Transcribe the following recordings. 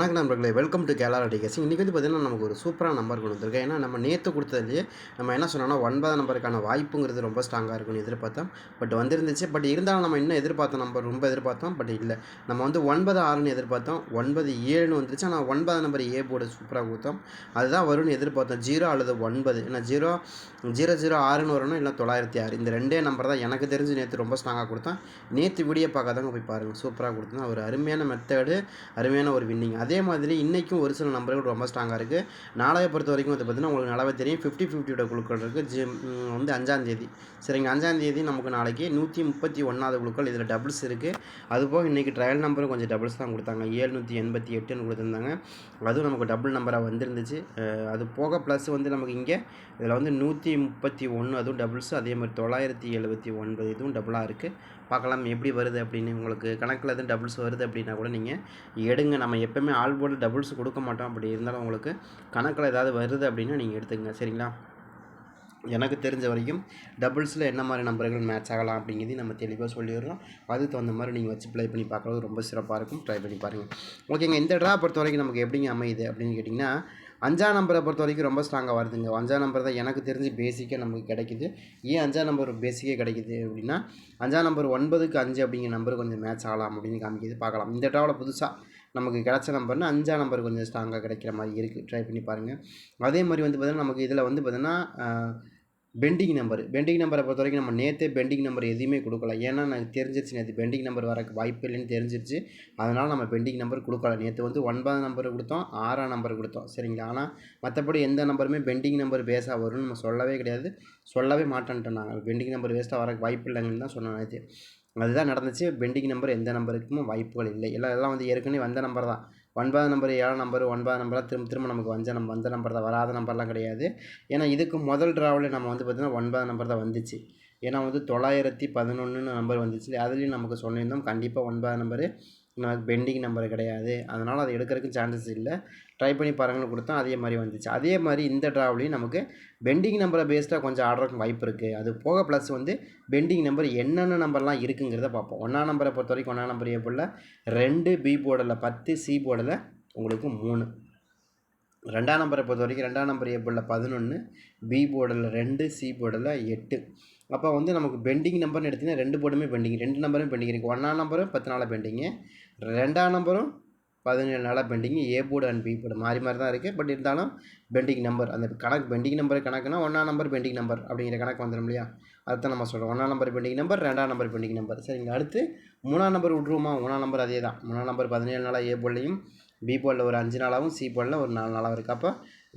வணக்கம் நண்பர்களே welcome to கேலார் அடிகேசி இன்றைக்கி வந்து பார்த்திங்கன்னா நமக்கு ஒரு சூப்பரான நம்பர் கொடுத்துருக்கேன் ஏன்னா நம்ம நேற்று கொடுத்ததுலேயே நம்ம என்ன சொன்னோம்னா ஒன்பது நம்பருக்கான வாய்ப்புங்கிறது ரொம்ப ஸ்ட்ராங்காக இருக்கும்னு எதிர்பார்த்தோம். பட் வந்துருந்துச்சு. பட் இருந்தாலும் நம்ம இன்னும் எதிர்பார்த்த நம்பர் ரொம்ப எதிர்பார்த்தோம். பட் இல்லை. நம்ம வந்து ஒன்பது ஆறுன்னு எதிர்பார்த்தோம். ஒன்பது ஏழுன்னு வந்துருச்சு. ஆனால் ஒன்பது நம்பர் ஏ போர்டு சூப்பராக கொடுத்தோம். அதுதான் வரும்னு எதிர்பார்த்தோம். ஜீரோ அல்லது ஒன்பது. ஏன்னா ஜீரோ ஜீரோ ஜீரோ ஆறுன்னு வரணும் இல்லை தொள்ளாயிரத்தி ஆறு. இந்த ரெண்டே நம்பர் தான் எனக்கு தெரிஞ்சு நேற்று ரொம்ப ஸ்ட்ராங்காக கொடுத்தோம். நேற்று வீடியோ பார்க்காதவங்க போய் பாருங்கள் சூப்பராக கொடுத்தோம். ஒரு அருமையான மெத்தடு அருமையான ஒரு வின்னிங் அது அதே மாதிரி இன்றைக்கும் ஒரு சில நம்பர்கள் ரொம்ப ஸ்ட்ராங்காக இருக்குது நாளைய பொறுத்த வரைக்கும் வந்து பார்த்திங்கன்னா உங்களுக்கு நல்லாவே தெரியும். ஃபிஃப்டி ஃபிஃப்டியோட குழுக்கள் இருக்குது ஜி வந்து அஞ்சாந்தேதி சரிங்க அஞ்சாந்தேதி நமக்கு நாளைக்கு நூற்றி முப்பத்தி ஒன்றாவது குழுக்கள். இதில் டபுள்ஸ் இருக்குது அதுபோக இன்றைக்கி ட்ரையல் நம்பரும் கொஞ்சம் டபுள்ஸ் தான் கொடுத்தாங்க. ஏழ்நூற்றி எண்பத்தி எட்டுன்னு கொடுத்துருந்தாங்க. அதுவும் நமக்கு டபுள் நம்பராக வந்துருந்துச்சு. அது போக ப்ளஸ் வந்து நமக்கு இங்கே இதில் வந்து நூற்றி முப்பத்தி ஒன்று அதுவும் டபுள்ஸ் அதே மாதிரி தொள்ளாயிரத்தி எழுபத்தி ஒன்பது இதுவும் டபுளாக இருக்குது பார்க்கலாம் எப்படி வருது அப்படின்னு உங்களுக்கு கணக்கில் எதுவும் டபுள்ஸ் வருது அப்படின்னா கூட நீங்கள் எடுங்க. நம்ம எப்போவுமே ஆல் போர்டு டபுள்ஸ் கொடுக்க மாட்டோம் அப்படி இருந்தாலும் உங்களுக்கு கணக்கில் ஏதாவது வருது அப்படின்னா நீங்கள் எடுத்துக்கங்க. சரிங்களா? எனக்கு தெரிஞ்ச வரைக்கும் டபுள்ஸில் என்ன மாதிரி நம்பர்கள் மேட்ச் ஆகலாம் அப்படிங்கிறதையும் நம்ம தெளிவாக சொல்லிடுறோம். அதுக்கு தகுந்த மாதிரி நீங்கள் வச்சு ப்ளே பண்ணி பார்க்குறது ரொம்ப சிறப்பாக இருக்கும். ட்ரை பண்ணி பாருங்கள் ஓகேங்க இந்த ட்ரா பொறுத்த வரைக்கும் நமக்கு எப்படிங்க அமையுது அப்படின்னு கேட்டிங்கன்னா அஞ்சாம் நம்பரை பொறுத்த வரைக்கும் ரொம்ப ஸ்ட்ராங்காக வருதுங்க. அஞ்சாம் நம்பர் தான் எனக்கு தெரிஞ்சு பேசிக்காக நமக்கு கிடைக்குது. ஏன் அஞ்சாம் நம்பர் பேசிக்கே கிடைக்குது அப்படின்னா அஞ்சாம் நம்பர் ஒன்பதுக்கு அஞ்சு அப்படிங்கிற நம்பர் கொஞ்சம் மேட்ச் ஆகலாம் அப்படின்னு காமிக்கிது. பார்க்கலாம். இந்த ட்ராவில் புதுசாக நமக்கு கிடைச்ச நம்பர்னா அஞ்சாம் நம்பர் கொஞ்சம் ஸ்ட்ராங்காக கிடைக்கிற மாதிரி இருக்குது ட்ரை பண்ணி பாருங்கள் அதே மாதிரி வந்து பார்த்திங்கன்னா நமக்கு இதில் வந்து பார்த்திங்கன்னா பெண்டிங் நம்பர் பெண்டிங் நம்பரை பொறுத்த வரைக்கும் நம்ம நேற்றே பெண்டிங் நம்பர் எதுவுமே கொடுக்கல. ஏன்னா எனக்கு தெரிஞ்சிருச்சு நேற்று பெண்டிங் நம்பர் வரக்கு வாய்ப்பு இல்லைன்னு தெரிஞ்சிருச்சு. அதனால் நம்ம பெண்டிங் நம்பர் கொடுக்கல. நேற்று வந்து ஒன்பதாம் நம்பர் கொடுத்தோம் ஆறாம் நம்பர் கொடுத்தோம். சரிங்களா? ஆனால் மற்றபடி எந்த நம்பருமே பெண்டிங் நம்பர் பேஸாக வரும்னு நம்ம சொல்லவே கிடையாது. சொல்லவே மாட்டேன்ட்டோம் நாங்கள் பெண்டிங் நம்பர் வேஸ்ட்டாக வரக்கு வாய்ப்பு இல்லைங்கன்னு தான் சொன்னோம் நேற்று அதுதான் நடந்துச்சு. பெண்டிங் நம்பர் எந்த நம்பருக்கும் வாய்ப்புகள் இல்லை. எல்லாம் எல்லாம் வந்து ஏற்கனவே வந்த நம்பர் தான். ஒன்பதாம் நம்பர் ஏழாம் நம்பர் ஒன்பதாம் நம்பராக திரும்ப திரும்ப நமக்கு வந்த நம்ம வந்த நம்பர் தான். வராத நம்பர்லாம் கிடையாது. ஏன்னா இதுக்கு முதல் ட்ராவில் நம்ம வந்து பார்த்திங்கன்னா ஒன்பதாம் நம்பர் தான் வந்துச்சு. ஏன்னா வந்து தொள்ளாயிரத்தி பதினொன்றுன்னு நம்பர் வந்துச்சு அதுலேயும் நமக்கு சொல்லியிருந்தோம். கண்டிப்பாக ஒன்பதாம் நம்பரு நான் பெண்டிங் நம்பர் கிடையாது. அதனால் அதை எடுக்கிறதுக்கு சான்சஸ் இல்லை. ட்ரை பண்ணி பாருங்கன்னு கொடுத்தோம் அதே மாதிரி வந்துச்சு. அதே மாதிரி இந்த ட்ராவலையும் நமக்கு பெண்டிங் நம்பரை பேஸ்டாக கொஞ்சம் ஆர்டருக்கு வாய்ப்பு இருக்குது அது போக ப்ளஸ் வந்து பெண்டிங் நம்பர் என்னென்ன நம்பர்லாம் இருக்குங்கிறத பார்ப்போம். ஒன்றாம் நம்பரை பொறுத்த வரைக்கும் ஒன்றாம் நம்பர் ஏ ரெண்டு பி போர்டில் பத்து சி போர்டில் உங்களுக்கு மூணு. ரெண்டாம் நம்பரை பொறுத்த வரைக்கும் ரெண்டாம் நம்பர் ஏ பதினொன்று பி போர்டில் ரெண்டு. சி போர்டில் எட்டு. அப்போ வந்து நமக்கு பெண்டிங் நம்பர்னு எடுத்தீங்கன்னா ரெண்டு போர்டுமே பெண்டிங் ரெண்டு நம்பரும் பெண்டிங் இருக்குது ஒன்றாம் நம்பரும் பத்து நாளாக பெண்டிங்கு ரெண்டாம் நம்பரும் பதினேழு நாளாக pending A board and B board மாறி மாறி தான் இருக்குது பட் இருந்தாலும் பெண்டிங் நம்பர் அந்த கணக்கு பெண்டிங் நம்பர் கணக்குனா ஒன்றாம் நம்பர் பெண்டிங் நம்பர் அப்படிங்கிற கணக்கு வந்துடும் இல்லையா? அதுதான் நம்ம சொல்கிறோம் ஒன்றாம் நம்பர் பெண்டிங் நம்பர் ரெண்டாம் நம்பர் பெண்டிங் நம்பர் சரிங்களா? அடுத்து மூணாம் நம்பர் விட்ருவோமா மூணாம் நம்பர் அதே தான் மூணாம் நம்பர் பதினேழு நாளாக ஏ போர்ட்லையும் பி போர்டில் ஒரு அஞ்சு நாளாகவும் சி போர்டில் ஒரு நாலு நாளாகவும் இருக்குது அப்போ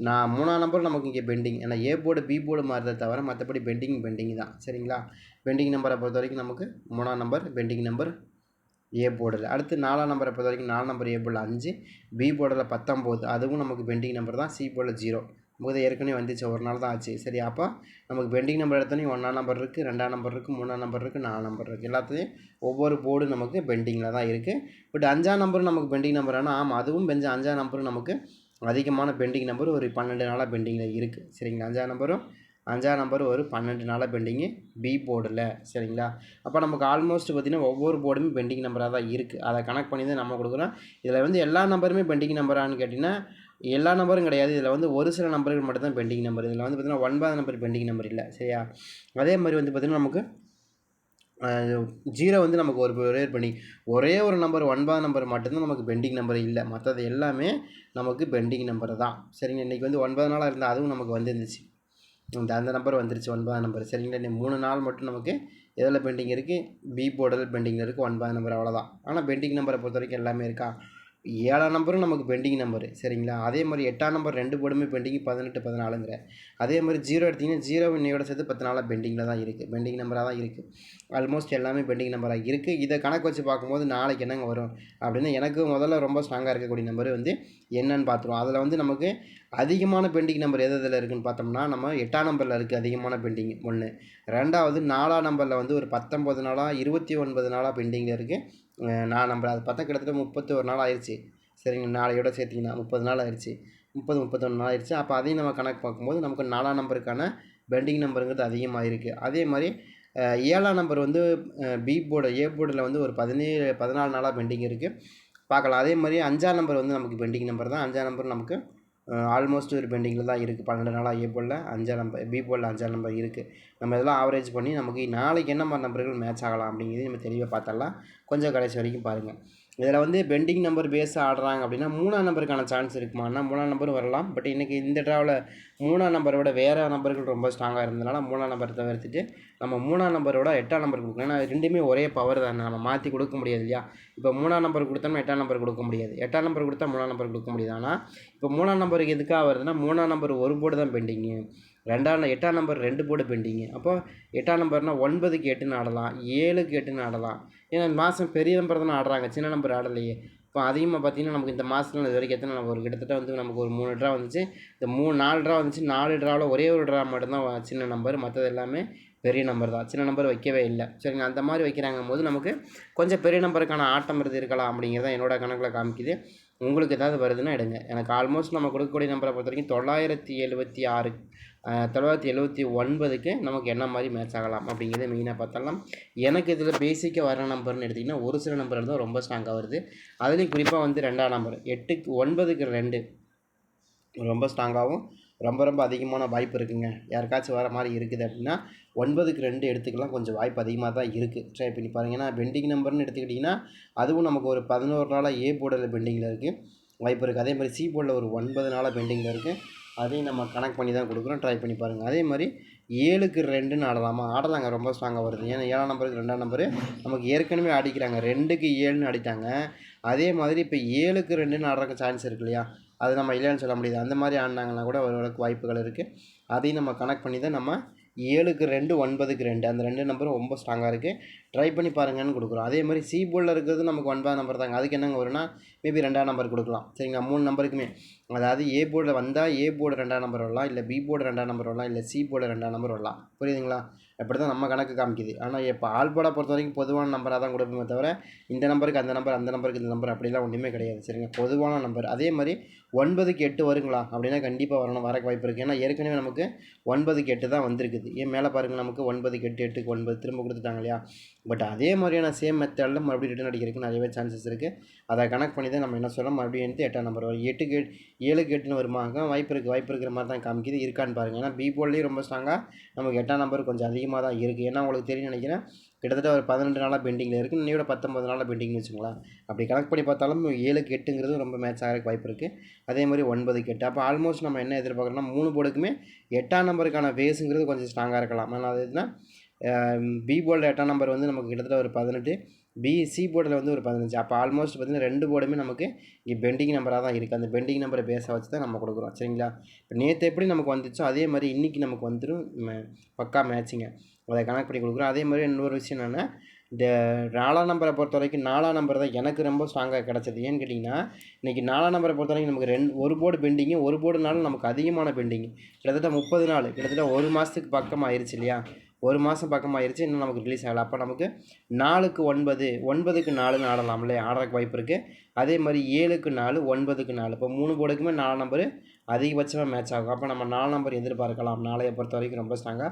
நான் மூணாம் நம்பர் நமக்கு இங்கே பெண்டிங் ஏன்னா ஏ போர்டு பி போர்டு மாறுறத தவிர மற்றபடி பெண்டிங் பெண்டிங் தான். சரிங்களா? பெண்டிங் நம்பரை பொறுத்த வரைக்கும் நமக்கு மூணாம் நம்பர் பெண்டிங் நம்பர் ஏ போர்டில். அடுத்து நாலாம் நம்பரை பொறுத்த வரைக்கும் நாலு நம்பர் ஏ போர்டில் அஞ்சு பி போர்டில் பத்தொம்போது. அதுவும் நமக்கு பெண்டிங் நம்பர் தான். சி போர்டில் ஜீரோ நமக்கு ஏற்கனவே வந்துச்சு. ஒரு நாள் தான் ஆச்சு. சரி அப்போ நமக்கு பெண்டிங் நம்பர் எடுத்தோன்னே ஒன்றாம் நம்பர் இருக்குது ரெண்டாம் நம்பர் இருக்குது மூணாம் நம்பர் இருக்குது நாலாம் நம்பர் இருக்குது எல்லாத்துலேயும் ஒவ்வொரு போர்டு நமக்கு பெண்டிங்கில் தான் இருக்குது பட் அஞ்சாம் நம்பரும் நமக்கு பெண்டிங் நம்பர் ஆனால் ஆமாம் அதுவும் பெஞ்ச அஞ்சாம் நம்பரும் நமக்கு அதிகமான பெண்டிங் நம்பர் ஒரு பன்னெண்டு நாளாக பெண்டிங்கில் இருக்குது சரிங்களா? அஞ்சாம் நம்பரும் அஞ்சாம் நம்பர் ஒரு பன்னெண்டு நாளாக பெண்டிங்கு பி போர்டில் சரிங்களா? அப்போ நமக்கு ஆல்மோஸ்ட் பார்த்திங்கன்னா ஒவ்வொரு போர்டுமே பெண்டிங் நம்பராக தான் இருக்குது அதை கனெக்ட் பண்ணி தான் நம்ம கொடுக்குறோம். இதில் வந்து எல்லா நம்பருமே பெண்டிங் நம்பரான்னு கேட்டிங்கன்னா எல்லா நம்பரும் கிடையாது. இதில் வந்து ஒரு சில நம்பர்கள் மட்டும் தான் பெண்டிங் நம்பர் இதில் வந்து பார்த்திங்கன்னா ஒன்பது நம்பர் பெண்டிங் நம்பர் இல்லை. சரியா? அதே மாதிரி வந்து பார்த்திங்கன்னா நமக்கு ஜீரோ வந்து நமக்கு ஒரு ஒரே பண்ணி ஒரே ஒரு நம்பர் ஒன்பது நம்பர் மட்டும்தான் நமக்கு பெண்டிங் நம்பர் இல்லை. மற்றது எல்லாமே நமக்கு பெண்டிங் நம்பர் தான். சரிங்க இன்றைக்கி வந்து ஒன்பது நாளாக இருந்தால் அதுவும் நமக்கு வந்துருந்துச்சு. இந்த அந்த நம்பர் வந்துருச்சு ஒன்பதாம் நம்பர் சரிங்களா? இன்னும் மூணு நாள் மட்டும் நமக்கு எதில் பெண்டிங் இருக்குது பி போர்டில் பெண்டிங்கில் இருக்குது ஒன்பதாம் நம்பர் அவ்வளோதான் ஆனால் பெண்டிங் நம்பரை பொறுத்த வரைக்கும் எல்லாமே இருக்கா? ஏழாம் நம்பரும் நமக்கு பெண்டிங் நம்பரு சரிங்களா? அதே மாதிரி எட்டாம் நம்பர் ரெண்டு போர்டுமே பெண்டிங் பதினெட்டு பதினாலுங்கிற. அதே மாதிரி ஜீரோ எடுத்திங்கன்னா ஜீரோ இன்னையோட சேர்த்து பத்து நாளாக பெண்டிங்கில் தான் இருக்குது பெண்டிங் நம்பராக தான் இருக்குது ஆல்மோஸ்ட் எல்லாமே பெண்டிங் நம்பராக இருக்குது இதை கணக்கு வச்சு பார்க்கும்போது நாளைக்கு என்னங்க வரும்? அப்படின்னா எனக்கு முதல்ல ரொம்ப ஸ்ட்ராங்காக இருக்கக்கூடிய நம்பர் வந்து என்னன்னு பார்த்துருவோம். அதில் வந்து நமக்கு அதிகமான பெண்டிங் நம்பர் எது இதில் இருக்குன்னு பார்த்தோம்னா நம்ம எட்டாம் நம்பரில் இருக்குது அதிகமான பெண்டிங் ஒன்று ரெண்டாவது நாலாம் நம்பரில் வந்து ஒரு பத்தொம்பது நாளாக இருபத்தி ஒன்பது நாளாக பெண்டிங்கில் இருக்குது நான் நம்ம அது பார்த்தா கிட்டத்தட்ட முப்பத்தி ஒரு நாள் ஆயிடுச்சு சரிங்க நாளையோட சேர்த்திங்கன்னா முப்பது நாள் ஆயிடுச்சு முப்பது முப்பத்தொன்று நாள் ஆயிடுச்சு அப்போ அதையும் நம்ம கணக்கு பார்க்கும்போது நமக்கு நாலாம் நம்பருக்கான பெண்டிங் நம்பருங்கிறது அதிகமாக இருக்குது அதே மாதிரி ஏழாம் நம்பர் வந்து பி போர்டு ஏ போர்டில் வந்து ஒரு பதினேழு பதினாலு நாளாக பெண்டிங் இருக்குது பார்க்கலாம். அதே மாதிரி அஞ்சாம் நம்பர் வந்து நமக்கு பெண்டிங் நம்பர் தான். அஞ்சாம் நம்பர் நமக்கு ஆல்மோஸ்ட் ஒரு பெண்டிங்கில் தான் இருக்குது பன்னெண்டு நாளாக ஏ போலில் அஞ்சாம் நம்பர் பி போலில் அஞ்சாம் நம்பர் இருக்குது நம்ம இதெல்லாம் ஆவரேஜ் பண்ணி நமக்கு நாளைக்கு என்ன மாதிரி நம்பர்கள் மேட்ச் ஆகலாம் அப்படிங்கிறது நம்ம தெளிவாக பார்த்தரலாம் கொஞ்சம் கடைசி வரைக்கும் பாருங்கள் இதில் வந்து பெண்டிங் நம்பர் பேஸ் ஆடுறாங்க அப்படின்னா மூணாம் நம்பருக்கான சான்ஸ் இருக்குமானா மூணாம் நம்பரும் வரலாம். பட் இன்றைக்கி இந்த ட்ராவில் மூணாம் நம்பரோட வேறு நம்பர்கள் ரொம்ப ஸ்ட்ராங்காக இருந்ததுனால மூணாம் நம்பர் தவிர்த்துட்டு நம்ம மூணாம் நம்பரோட எட்டாம் நம்பர் கொடுக்கணும். ஏன்னா ரெண்டுமே ஒரே பவர் தானே நம்ம மாற்றி கொடுக்க முடியாது இல்லையா? இப்போ மூணாம் நம்பர் கொடுத்தோம்னா எட்டாம் நம்பர் கொடுக்க முடியாது. எட்டாம் நம்பர் கொடுத்தா மூணாம் நம்பர் கொடுக்க முடியாது. ஆனால் இப்போ மூணாம் நம்பருக்கு எதுக்காக வருதுன்னா மூணாம் நம்பர் ஒரு போர்டு தான் பெண்டிங்கு ரெண்டாம் எட்டாம் நம்பர் ரெண்டு போர்டு பெண்டிங்கு அப்போ எட்டாம் நம்பர்னால் ஒன்பதுக்கு எட்டுன்னு ஆடலாம் ஏழுக்கு எட்டுன்னு ஆடலாம். ஏன்னா மாதம் பெரிய நம்பர் தானே ஆடுறாங்க சின்ன நம்பர் ஆடலையே. இப்போ அதிகமாக பார்த்தீங்கன்னா நமக்கு இந்த மாதத்தில் இது வரைக்கும் எத்தனை ஒரு கிட்டத்தட்ட வந்து நமக்கு ஒரு மூணு ட்ரா வந்துச்சு. இந்த மூணு நாலு ட்ரா வந்துச்சு. நாலு ட்ராவில் ஒரே ஒரு ட்ரா மட்டும்தான் சின்ன நம்பர் மற்றது எல்லாமே பெரிய நம்பர் தான். சின்ன நம்பர் வைக்கவே இல்லை. சரிங்க அந்த மாதிரி வைக்கிறாங்க போது நமக்கு கொஞ்சம் பெரிய நம்பருக்கான ஆட்டம் இருந்து இருக்கலாம் அப்படிங்கிறத என்னோட கணக்கில் காமிக்குது. உங்களுக்கு ஏதாவது வருதுன்னா எடுங்க. எனக்கு ஆல்மோஸ்ட் நம்ம கொடுக்கக்கூடிய நம்பரை பொறுத்த வரைக்கும் தொள்ளாயிரத்தி எழுபத்தி ஆறு தொள்ளாயிரத்தி எழுபத்தி ஒன்பதுக்கு நமக்கு என்ன மாதிரி மேட்ச் ஆகலாம் அப்படிங்கிறத மெயினாக பார்த்தலாம் எனக்கு இதில் பேசிக்காக வர நம்பர்னு எடுத்திங்கன்னா ஒரு சில நம்பர் தான் ரொம்ப ஸ்ட்ராங்காக வருது. அதுலேயும் குறிப்பாக வந்து ரெண்டாம் நம்பர் எட்டுக்கு ஒன்பதுக்கு ரெண்டு ரொம்ப ஸ்ட்ராங்காகவும் ரொம்ப ரொம்ப அதிகமான வாய்ப்பு இருக்குங்க. யாருக்காச்சும் வர மாதிரி இருக்குது அப்படின்னா ஒன்பதுக்கு ரெண்டு எடுத்துக்கலாம். கொஞ்சம் வாய்ப்பு அதிகமாக தான் இருக்குது ட்ரை பண்ணி பாருங்க. ஏன்னா பெண்டிங் நம்பர்னு எடுத்துக்கிட்டிங்கன்னா அதுவும் நமக்கு ஒரு பதினோரு நாளாக ஏ போர்டில் பெண்டிங்கில் இருக்குது வாய்ப்பு இருக்குது அதே மாதிரி சி போர்டில் ஒரு ஒன்பது நாளாக பெண்டிங்கில் இருக்குது அதையும் நம்ம கனெக்ட் பண்ணி தான் கொடுக்குறோம். ட்ரை பண்ணி பாருங்கள் அதே மாதிரி ஏழுக்கு ரெண்டுன்னு ஆடலாமா? ஆடலாங்க. ரொம்ப ஸ்ட்ராங்காக வருது. ஏன்னா ஏழாம் நம்பருக்கு ரெண்டாம் நம்பரு நமக்கு ஏற்கனவே அடிக்கிறாங்க ரெண்டுக்கு ஏழுன்னு அடித்தாங்க அதே மாதிரி இப்போ ஏழுக்கு ரெண்டுன்னு ஆடுறக்கு சான்ஸ் இருக்கு இல்லையா? அது நம்ம இல்லைன்னு சொல்ல முடியாது. அந்த மாதிரி ஆடினாங்கன்னா கூட ஓரளவுக்கு வாய்ப்புகள் இருக்குது அதையும் நம்ம கனெக்ட் பண்ணி தான் நம்ம ஏழுக்கு ரெண்டு ஒன்பதுக்கு ரெண்டு. அந்த ரெண்டு நம்பரும் ரொம்ப ஸ்ட்ராங்காக இருக்குது ட்ரை பண்ணி பாருங்கன்னு கொடுக்குறோம். அதே மாதிரி சி போர்டில் இருக்கிறது நமக்கு ஒன்பதாம் நம்பர் தாங்க. அதுக்கு என்னங்க வரும்னா மேபி ரெண்டாம் நம்பர் கொடுக்கலாம். சரிங்களா? மூணு நம்பருக்குமே அதாவது ஏ போர்டில் வந்தால் ஏ போர்டு ரெண்டாம் நம்பர் வரலாம். இல்லை பி போர்டு ரெண்டாம் நம்பர் வரலாம். இல்லை சி போர்டு ரெண்டாம் நம்பர் வரலாம். புரியுதுங்களா? அப்படி தான் நம்ம கணக்கு காமிக்குது. ஆனால் இப்போ ஆல் பொறுத்த வரைக்கும் பொதுவான நம்பராக தான் கொடுப்போமே தவிர இந்த நம்பருக்கு அந்த நம்பர் அந்த நம்பருக்கு இந்த நம்பர் அப்படிலாம் ஒன்றுமே கிடையாது. சரிங்க பொதுவான நம்பர். அதே மாதிரி ஒன்பதுக்கு எட்டு வருங்களா? அப்படின்னா கண்டிப்பாக வரணும். வரக்கு வாய்ப்பு இருக்குது ஏன்னா ஏற்கனவே நமக்கு ஒன்பதுக்கு எட்டு தான் வந்திருக்குது. ஏன் மேலே பாருங்கள் நமக்கு ஒன்பதுக்கு எட்டு எட்டுக்கு ஒன்பது திரும்ப கொடுத்துட்டாங்க இல்லையா? பட் அதே மாதிரியான சேம் மெத்தடில் மறுபடியும் ரிட்டன் அடிக்கிறதுக்கு நிறையவே சான்சஸ் இருக்குது அதை கனெக்ட் பண்ணி தான் நம்ம என்ன சொல்லலாம் மறுபடியும் எடுத்து எட்டாம் நம்பர் வரும். எட்டுக்கு ஏழுக்கு எட்டுன்னு வருமாக வாய்ப்பு இருக்குது வாய்ப்பு இருக்கிற மாதிரி தான் காமிக்குது. இருக்கான்னு பாருங்கள் ஏன்னா பி ரொம்ப ஸ்ட்ராங்காக நமக்கு எட்டாம் நம்பர் கொஞ்சம் அதிகம் அதிகமாக தான் இருக்குது ஏன்னா உங்களுக்கு தெரியும் நினைக்கிறேன் கிட்டத்தட்ட ஒரு பதினெண்டு நாளாக பெண்டிங்கில் இருக்குது இன்னையோட பத்தொம்பது நாளாக பெண்டிங்னு வச்சுங்களேன் அப்படி கணக்கு பண்ணி பார்த்தாலும் ஏழுக்கு எட்டுங்கிறது ரொம்ப மேட்ச் ஆகிறதுக்கு வாய்ப்பு இருக்குது அதே மாதிரி ஒன்பதுக்கு எட்டு அப்போ ஆல்மோஸ்ட் நம்ம என்ன எதிர்பார்க்குறோம்னா மூணு போர்டுக்குமே எட்டாம் நம்பருக்கான பேஸுங்கிறது கொஞ்சம் ஸ்ட்ராங்காக இருக்கலாம். ஆனால் அது எதுனா பி போர்டில் எட்டாம் நம்பர் வந்து நமக்கு கிட்டத்தட்ட ஒரு பதினெட்டு பி சி போர்டில் வந்து ஒரு பதினஞ்சு. அப்போ ஆல்மோஸ்ட் பார்த்திங்கன்னா ரெண்டு போர்டுமே நமக்கு இங்கே பெண்டிங் நம்பராக தான் இருக்குது அந்த பெண்டிங் நம்பரை பேஸாக வச்சு தான் நம்ம கொடுக்குறோம். சரிங்களா? இப்போ நேற்று எப்படி நமக்கு வந்துச்சோ அதே மாதிரி இன்றைக்கி நமக்கு வந்துடும் பக்கா மேட்சிங்க அதை கனெக்ட் பண்ணி கொடுக்குறோம். அதே மாதிரி இன்னொரு விஷயம் என்னென்னா இந்த நாலாம் நம்பரை பொறுத்த வரைக்கும் நாலாம் நம்பர் தான் எனக்கு ரொம்ப ஸ்ட்ராங்காக கிடச்சது. ஏன்னு கேட்டிங்கன்னா இன்றைக்கி நாலாம் நம்பரை பொறுத்த வரைக்கும் நமக்கு ரெண்டு ஒரு போர்டு பெண்டிங்கு ஒரு போர்டுனாலும் நமக்கு அதிகமான பெண்டிங் கிட்டத்தட்ட முப்பது நாள் கிட்டத்தட்ட ஒரு மாதத்துக்கு பக்கம் ஆயிடுச்சு இல்லையா? ஒரு மாதம் பக்கம் ஆயிடுச்சு இன்னும் நமக்கு ரிலீஸ் ஆகலை. அப்போ நமக்கு நாலுக்கு ஒன்பது ஒன்பதுக்கு நாலுன்னு ஆடலாம் இல்லையா? ஆடுறதுக்கு வாய்ப்பு இருக்குது அதே மாதிரி ஏழுக்கு நாலு ஒன்பதுக்கு நாலு. இப்போ மூணு போர்டுக்குமே நாலு நம்பரு அதிகபட்சமாக மேட்ச் ஆகும். அப்போ நம்ம நாலு நம்பர் எதிர்பார்க்கலாம். நாளைய பொறுத்த வரைக்கும் ரொம்ப ஸ்ட்ராங்காக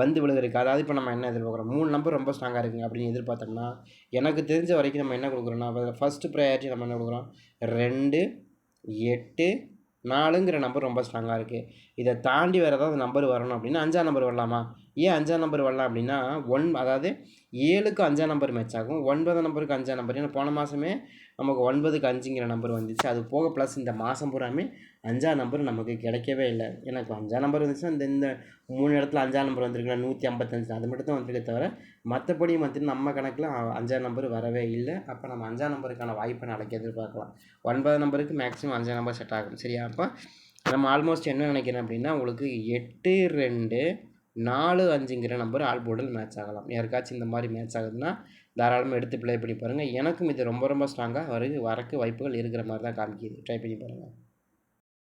வந்து விழுகிறதுக்கு அதாவது இப்போ நம்ம என்ன எதிர்பார்க்குறோம்? மூணு நம்பர் ரொம்ப ஸ்ட்ராங்காக இருக்குங்க அப்படின்னு எதிர்பார்த்தோம்னா எனக்கு தெரிஞ்ச வரைக்கும் நம்ம என்ன கொடுக்குறோம்னா ஃபஸ்ட்டு ப்ரையாரிட்டி நம்ம என்ன கொடுக்குறோம்? ரெண்டு எட்டு நாலுங்கிற நம்பர் ரொம்ப ஸ்ட்ராங்காக இருக்குது இதை தாண்டி வேறு ஏதாவது நம்பர் வரணும் அப்படின்னா அஞ்சாம் நம்பர் வரலாமா? ஏன் அஞ்சாம் நம்பர் வரலாம் அப்படின்னா ஒன் அதாவது ஏழுக்கு அஞ்சாம் நம்பர் மேட்ச் ஆகும். ஒன்பதாம் நம்பருக்கு அஞ்சாம் நம்பர் ஏன்னா போன மாதமே நமக்கு ஒன்பதுக்கு அஞ்சுங்கிற நம்பர் வந்துச்சு. அது போக ப்ளஸ் இந்த மாதம் பூராமே அஞ்சாம் நம்பர் நமக்கு கிடைக்கவே இல்லை. எனக்கு அஞ்சாம் நம்பர் வந்துச்சுன்னா இந்த இந்த மூணு இடத்துல அஞ்சாம் நம்பர் வந்திருக்குன்னா நூற்றி ஐம்பத்தஞ்சு அது மட்டும் தான் வந்திருக்கே தவிர மற்றபடி வந்து நம்ம கணக்கில் அஞ்சாம் நம்பர் வரவே இல்லை. அப்போ நம்ம அஞ்சாம் நம்பருக்கான வாய்ப்பை நாளைக்கு எதிர்பார்க்கலாம். ஒன்பது நம்பருக்கு மேக்ஸிமம் அஞ்சாம் நம்பர் செட் ஆகும். சரியா? அப்போ நம்ம ஆல்மோஸ்ட் என்ன நினைக்கிறேன் அப்படின்னா உங்களுக்கு எட்டு ரெண்டு நாலு அஞ்சுங்கிற நம்பர் ஆல் போர்டில் மேட்ச் ஆகலாம். யாருக்காச்சும் இந்த மாதிரி மேட்ச் ஆகுதுன்னா தாராளமாக எடுத்து ப்ளே பண்ணி பாருங்கள் எனக்கும் இது ரொம்ப ரொம்ப ஸ்ட்ராங்காக வர வரக்கு வாய்ப்புகள் இருக்கிற மாதிரி தான் காமிக்கிது. ட்ரை பண்ணி பாருங்கள்